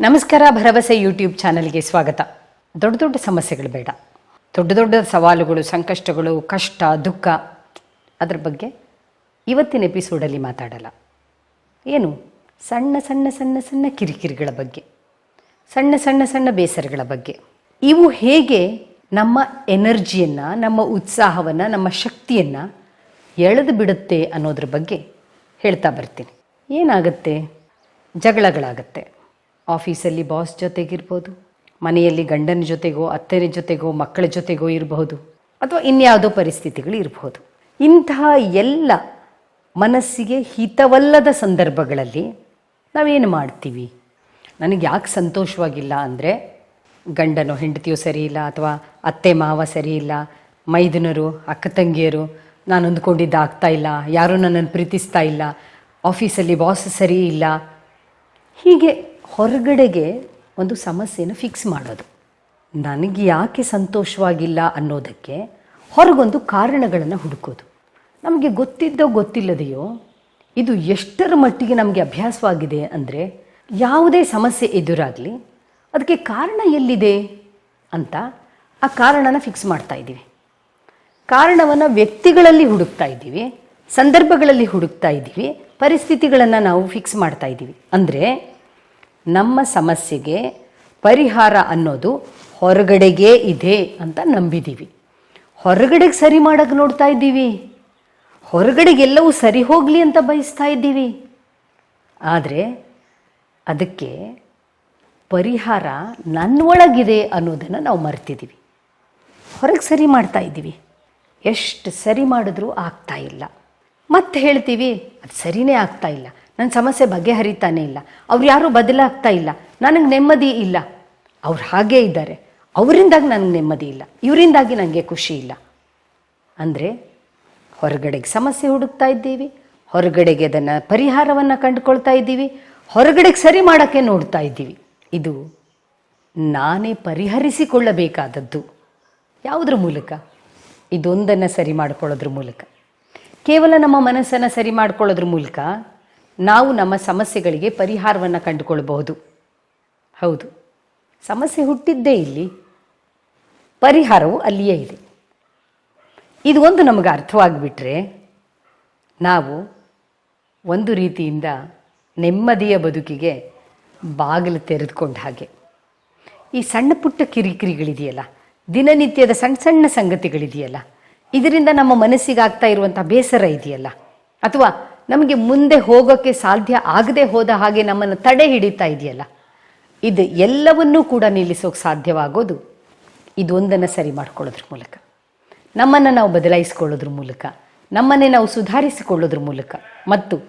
ನಮಸ್ಕಾರ, ಭರವಸೆ ಯೂಟ್ಯೂಬ್ ಚಾನಲ್ಗೆ ಸ್ವಾಗತ. ದೊಡ್ಡ ದೊಡ್ಡ ಸಮಸ್ಯೆಗಳು ಬೇಡ. ದೊಡ್ಡ ದೊಡ್ಡ ಸವಾಲುಗಳು, ಸಂಕಷ್ಟಗಳು, ಕಷ್ಟ, ದುಃಖ, ಅದರ ಬಗ್ಗೆ ಇವತ್ತಿನ ಎಪಿಸೋಡಲ್ಲಿ ಮಾತಾಡಲ್ಲ. ಏನು? ಸಣ್ಣ ಸಣ್ಣ ಸಣ್ಣ ಸಣ್ಣ ಕಿರಿಕಿರಿಗಳ ಬಗ್ಗೆ. ಸಣ್ಣ ಸಣ್ಣ ಸಣ್ಣ ಬೇಸರಗಳ ಬಗ್ಗೆ. ಇವು ಹೇಗೆ ನಮ್ಮ ಎನರ್ಜಿಯನ್ನು, ನಮ್ಮ ಉತ್ಸಾಹವನ್ನು, ನಮ್ಮ ಶಕ್ತಿಯನ್ನು ಎಳೆದು ಬಿಡುತ್ತೆ ಅನ್ನೋದ್ರ ಬಗ್ಗೆ ಹೇಳ್ತಾ ಬರ್ತೀನಿ. ಏನಾಗುತ್ತೆ? ಜಗಳಗಳಾಗತ್ತೆ. ಆಫೀಸಲ್ಲಿ ಬಾಸ್ ಜೊತೆಗಿರ್ಬೋದು, ಮನೆಯಲ್ಲಿ ಗಂಡನ ಜೊತೆಗೋ ಅತ್ತೆನ ಜೊತೆಗೋ, ಮಕ್ಕಳ ಜೊತೆಗೋ ಇರಬಹುದು ಅಥವಾ ಇನ್ಯಾವುದೋ ಪರಿಸ್ಥಿತಿಗಳು ಇರಬಹುದು. ಇಂತಹ ಎಲ್ಲ ಮನಸ್ಸಿಗೆ ಹಿತವಲ್ಲದ ಸಂದರ್ಭಗಳಲ್ಲಿ ನಾವೇನು ಮಾಡ್ತೀವಿ? ನನಗೆ ಯಾಕೆ ಸಂತೋಷವಾಗಿಲ್ಲ ಅಂದರೆ ಗಂಡನೋ ಹೆಂಡತಿಯೋ ಸರಿ ಇಲ್ಲ ಅಥವಾ ಅತ್ತೆ ಮಾವ ಸರಿ ಇಲ್ಲ ಮೈದುನರು, ಅಕ್ಕ ತಂಗಿಯರು ನಾನು ಅಂದ್ಕೊಂಡಿದ್ದು ಆಗ್ತಾ ಇಲ್ಲ, ಯಾರೂ ನನ್ನನ್ನು ಪ್ರೀತಿಸ್ತಾ ಇಲ್ಲ, ಆಫೀಸಲ್ಲಿ ಬಾಸ್ ಸರಿ ಇಲ್ಲ ಹೀಗೆ ಹೊರಗಡೆಗೆ ಒಂದು ಸಮಸ್ಯೆನ ಫಿಕ್ಸ್ ಮಾಡೋದು. ನನಗೆ ಯಾಕೆ ಸಂತೋಷವಾಗಿಲ್ಲ ಅನ್ನೋದಕ್ಕೆ ಹೊರಗೊಂದು ಕಾರಣಗಳನ್ನು ಹುಡುಕೋದು. ನಮಗೆ ಗೊತ್ತಿದ್ದೋ ಗೊತ್ತಿಲ್ಲದೆಯೋ ಇದು ಎಷ್ಟರ ಮಟ್ಟಿಗೆ ನಮಗೆ ಅಭ್ಯಾಸವಾಗಿದೆ ಅಂದರೆ ಯಾವುದೇ ಸಮಸ್ಯೆ ಎದುರಾಗಲಿ ಅದಕ್ಕೆ ಕಾರಣ ಎಲ್ಲಿದೆ ಅಂತ ಆ ಕಾರಣನ ಫಿಕ್ಸ್ ಮಾಡ್ತಾ ಇದ್ದೀವಿ. ಕಾರಣವನ್ನು ವ್ಯಕ್ತಿಗಳಲ್ಲಿ ಹುಡುಕ್ತಾ ಇದ್ದೀವಿ, ಸಂದರ್ಭಗಳಲ್ಲಿ ಹುಡುಕ್ತಾ ಇದ್ದೀವಿ, ಪರಿಸ್ಥಿತಿಗಳನ್ನು ನಾವು ಫಿಕ್ಸ್ ಮಾಡ್ತಾ ಇದ್ದೀವಿ. ಅಂದರೆ ನಮ್ಮ ಸಮಸ್ಯೆಗೆ ಪರಿಹಾರ ಅನ್ನೋದು ಹೊರಗಡೆಗೇ ಇದೆ ಅಂತ ನಂಬಿದ್ದೀವಿ ಹೊರಗಡೆಗೆ ಸರಿ ಮಾಡೋಕ್ಕೆ ನೋಡ್ತಾ ಇದ್ದೀವಿ. ಹೊರಗಡೆಗೆ ಎಲ್ಲವೂ ಸರಿ ಹೋಗಲಿ ಅಂತ ಬಯಸ್ತಾ ಇದ್ದೀವಿ. ಆದರೆ ಅದಕ್ಕೆ ಪರಿಹಾರ ನನ್ನೊಳಗಿದೆ ಅನ್ನೋದನ್ನು ನಾವು ಮರ್ತಿದ್ದೀವಿ ಹೊರಗೆ ಸರಿ ಮಾಡ್ತಾ ಇದ್ದೀವಿ. ಎಷ್ಟು ಸರಿ ಮಾಡಿದ್ರೂ ಆಗ್ತಾ ಇಲ್ಲ. ಮತ್ತೆ ಹೇಳ್ತೀವಿ, ಅದು ಸರಿನೇ ಆಗ್ತಾ ಇಲ್ಲ. ನನ್ನ ಸಮಸ್ಯೆ ಬಗೆಹರಿತಾನೆ ಇಲ್ಲ. ಅವ್ರು ಯಾರೂ ಬದಲಾಗ್ತಾ ಇಲ್ಲ. ನನಗೆ ನೆಮ್ಮದಿ ಇಲ್ಲ. ಅವ್ರು ಹಾಗೇ ಇದ್ದಾರೆ. ಅವರಿಂದಾಗಿ ನನಗೆ ನೆಮ್ಮದಿ ಇಲ್ಲ. ಇವರಿಂದಾಗಿ ನನಗೆ ಖುಷಿ ಇಲ್ಲ. ಅಂದರೆ ಹೊರಗಡೆಗೆ ಸಮಸ್ಯೆ ಹುಡುಕ್ತಾ ಇದ್ದೀವಿ, ಹೊರಗಡೆಗೆ ಅದನ್ನು ಪರಿಹಾರವನ್ನು ಕಂಡುಕೊಳ್ತಾ ಇದ್ದೀವಿ, ಹೊರಗಡೆಗೆ ಸರಿ ಮಾಡೋಕ್ಕೆ ನೋಡ್ತಾ ಇದ್ದೀವಿ. ಇದು ನಾನೇ ಪರಿಹರಿಸಿಕೊಳ್ಳಬೇಕಾದದ್ದು. ಯಾವುದ್ರ ಮೂಲಕ? ಇದೊಂದನ್ನು ಸರಿ ಮಾಡ್ಕೊಳ್ಳೋದ್ರ ಮೂಲಕ. ಕೇವಲ ನಮ್ಮ ಮನಸ್ಸನ್ನು ಸರಿ ಮಾಡ್ಕೊಳ್ಳೋದ್ರ ಮೂಲಕ ನಾವು ನಮ್ಮ ಸಮಸ್ಯೆಗಳಿಗೆ ಪರಿಹಾರವನ್ನು ಕಂಡುಕೊಳ್ಬಹುದು ಹೌದು. ಸಮಸ್ಯೆ ಹುಟ್ಟಿದ್ದೇ ಇಲ್ಲಿ, ಪರಿಹಾರವು ಅಲ್ಲಿಯೇ ಇದೆ. ಇದು ಒಂದು ನಮಗೆ ಅರ್ಥವಾಗಿಬಿಟ್ರೆ, ನಾವು ಒಂದು ರೀತಿಯಿಂದ ನೆಮ್ಮದಿಯ ಬದುಕಿಗೆ ಬಾಗಿಲು ತೆರೆದುಕೊಂಡ ಹಾಗೆ. ಈ ಸಣ್ಣ ಪುಟ್ಟ ಕಿರಿಕಿರಿಗಳಿದೆಯಲ್ಲ, ದಿನನಿತ್ಯದ ಸಣ್ಣ ಸಣ್ಣ ಸಂಗತಿಗಳಿದೆಯಲ್ಲ, ಇದರಿಂದ ನಮ್ಮ ಮನಸ್ಸಿಗೆ ಆಗ್ತಾ ಇರುವಂಥ ಬೇಸರ ಇದೆಯಲ್ಲ, ಅಥವಾ ನಮಗೆ ಮುಂದೆ ಹೋಗೋಕ್ಕೆ ಸಾಧ್ಯ ಆಗದೆ ಹೋದ ಹಾಗೆ ನಮ್ಮನ್ನು ತಡೆ ಹಿಡಿತಾ ಇದೆಯಲ್ಲ? ಇದು ಎಲ್ಲವನ್ನೂ ಕೂಡ ನಿಲ್ಲಿಸೋಕೆ ಸಾಧ್ಯವಾಗೋದು. ಇದೊಂದನ್ನು ಸರಿ ಮಾಡ್ಕೊಳ್ಳೋದ್ರ ಮೂಲಕ. ನಮ್ಮನ್ನು ನಾವು ಬದಲಾಯಿಸಿಕೊಳ್ಳೋದ್ರ ಮೂಲಕ. ನಮ್ಮನ್ನೇ ನಾವು ಸುಧಾರಿಸಿಕೊಳ್ಳೋದ್ರ ಮೂಲಕ. ಮತ್ತು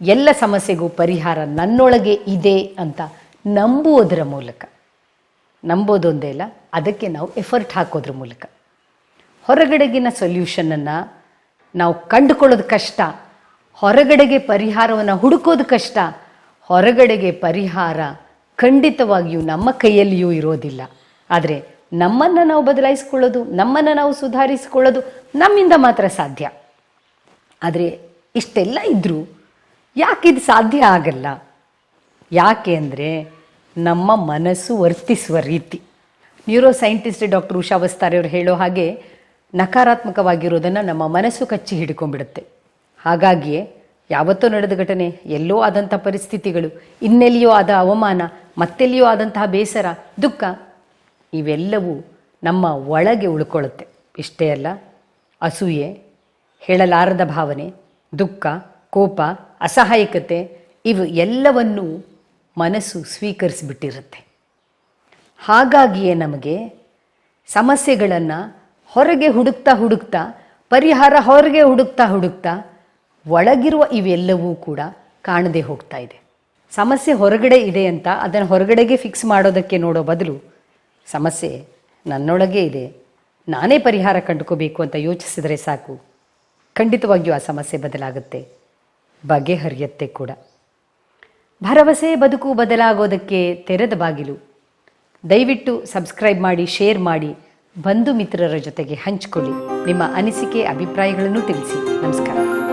ಎಲ್ಲ ಸಮಸ್ಯೆಗೂ ಪರಿಹಾರ ನನ್ನೊಳಗೆ ಇದೆ ಅಂತ ನಂಬುವುದರ ಮೂಲಕ. ನಂಬೋದೊಂದೇ ಇಲ್ಲ ಅದಕ್ಕೆ ನಾವು ಎಫರ್ಟ್ ಹಾಕೋದ್ರ ಮೂಲಕ. ಹೊರಗಡೆಗಿನ ಸೊಲ್ಯೂಷನನ್ನು ನಾವು ಕಂಡುಕೊಳ್ಳೋದು ಕಷ್ಟ. ಹೊರಗಡೆಗೆ ಪರಿಹಾರವನ್ನು ಹುಡುಕೋದು ಕಷ್ಟ. ಹೊರಗಡೆಗೆ ಪರಿಹಾರ ಖಂಡಿತವಾಗಿಯೂ ನಮ್ಮ ಕೈಯಲ್ಲಿಯೂ ಇರೋದಿಲ್ಲ. ಆದರೆ ನಮ್ಮನ್ನು ನಾವು ಬದಲಾಯಿಸ್ಕೊಳ್ಳೋದು, ನಮ್ಮನ್ನು ನಾವು ಸುಧಾರಿಸಿಕೊಳ್ಳೋದು ನಮ್ಮಿಂದ ಮಾತ್ರ ಸಾಧ್ಯ. ಆದರೆ ಇಷ್ಟೆಲ್ಲ ಇದ್ದರೂ ಯಾಕೆ ಇದು ಸಾಧ್ಯ ಆಗಲ್ಲ? ಯಾಕೆ ಅಂದರೆ ನಮ್ಮ ಮನಸ್ಸು ವರ್ತಿಸುವ ರೀತಿ. ನ್ಯೂರೋ ಸೈಂಟಿಸ್ಟ್ ಡಾಕ್ಟರ್ ಉಷಾ ವಸ್ತಾರೆಯವರು ಹೇಳೋ ಹಾಗೆ ನಕಾರಾತ್ಮಕವಾಗಿರೋದನ್ನು ನಮ್ಮ ಮನಸ್ಸು ಕಚ್ಚಿ ಹಿಡ್ಕೊಂಡ್ಬಿಡುತ್ತೆ. ಹಾಗಾಗಿಯೇ ಯಾವತ್ತೋ ನಡೆದ ಘಟನೆ ಎಲ್ಲೋ ಆದಂಥ ಪರಿಸ್ಥಿತಿಗಳು, ಇನ್ನೆಲ್ಲಿಯೋ ಆದ ಅವಮಾನ, ಮತ್ತೆಲ್ಲಿಯೋ ಆದಂತಹ ಬೇಸರ, ದುಃಖ, ಇವೆಲ್ಲವೂ ನಮ್ಮ ಒಳಗೆ ಉಳ್ಕೊಳ್ಳುತ್ತೆ. ಇಷ್ಟೇ ಅಲ್ಲ, ಅಸೂಯೆ, ಹೇಳಲಾರದ ಭಾವನೆ, ದುಃಖ, ಕೋಪ, ಅಸಹಾಯಕತೆ, ಇವು ಎಲ್ಲವನ್ನೂ ಮನಸ್ಸು ಸ್ವೀಕರಿಸಿಬಿಟ್ಟಿರುತ್ತೆ. ಹಾಗಾಗಿಯೇ ನಮಗೆ ಸಮಸ್ಯೆಗಳನ್ನು ಹೊರಗೆ ಹುಡುಕ್ತಾ ಹುಡುಕ್ತಾ, ಪರಿಹಾರ ಹೊರಗೆ ಹುಡುಕ್ತಾ ಹುಡುಕ್ತಾ ಒಳಗಿರುವ ಇವೆಲ್ಲವೂ ಕೂಡ ಕಾಣದೆ ಹೋಗ್ತಾ ಇದೆ. ಸಮಸ್ಯೆ ಹೊರಗಡೆ ಇದೆ ಅಂತ ಅದನ್ನು ಹೊರಗಡೆಗೆ ಫಿಕ್ಸ್ ಮಾಡೋದಕ್ಕೆ ನೋಡೋ ಬದಲು ಸಮಸ್ಯೆ ನನ್ನೊಳಗೆ ಇದೆ. ನಾನೇ ಪರಿಹಾರ ಕಂಡುಕೋಬೇಕು ಅಂತ ಯೋಚಿಸಿದರೆ ಸಾಕು. ಖಂಡಿತವಾಗಿಯೂ ಆ ಸಮಸ್ಯೆ ಬದಲಾಗುತ್ತೆ. ಬಗೆಹರಿಯುತ್ತೆ ಕೂಡ. ಭರವಸೆ, ಬದುಕು ಬದಲಾಗೋದಕ್ಕೆ ತೆರೆದ ಬಾಗಿಲು. ದಯವಿಟ್ಟು ಸಬ್ಸ್ಕ್ರೈಬ್ ಮಾಡಿ ಶೇರ್ ಮಾಡಿ, ಬಂಧು ಮಿತ್ರರ ಜೊತೆಗೆ ಹಂಚಿಕೊಳ್ಳಿ. ನಿಮ್ಮ ಅನಿಸಿಕೆ, ಅಭಿಪ್ರಾಯಗಳನ್ನು ತಿಳಿಸಿ. ನಮಸ್ಕಾರ.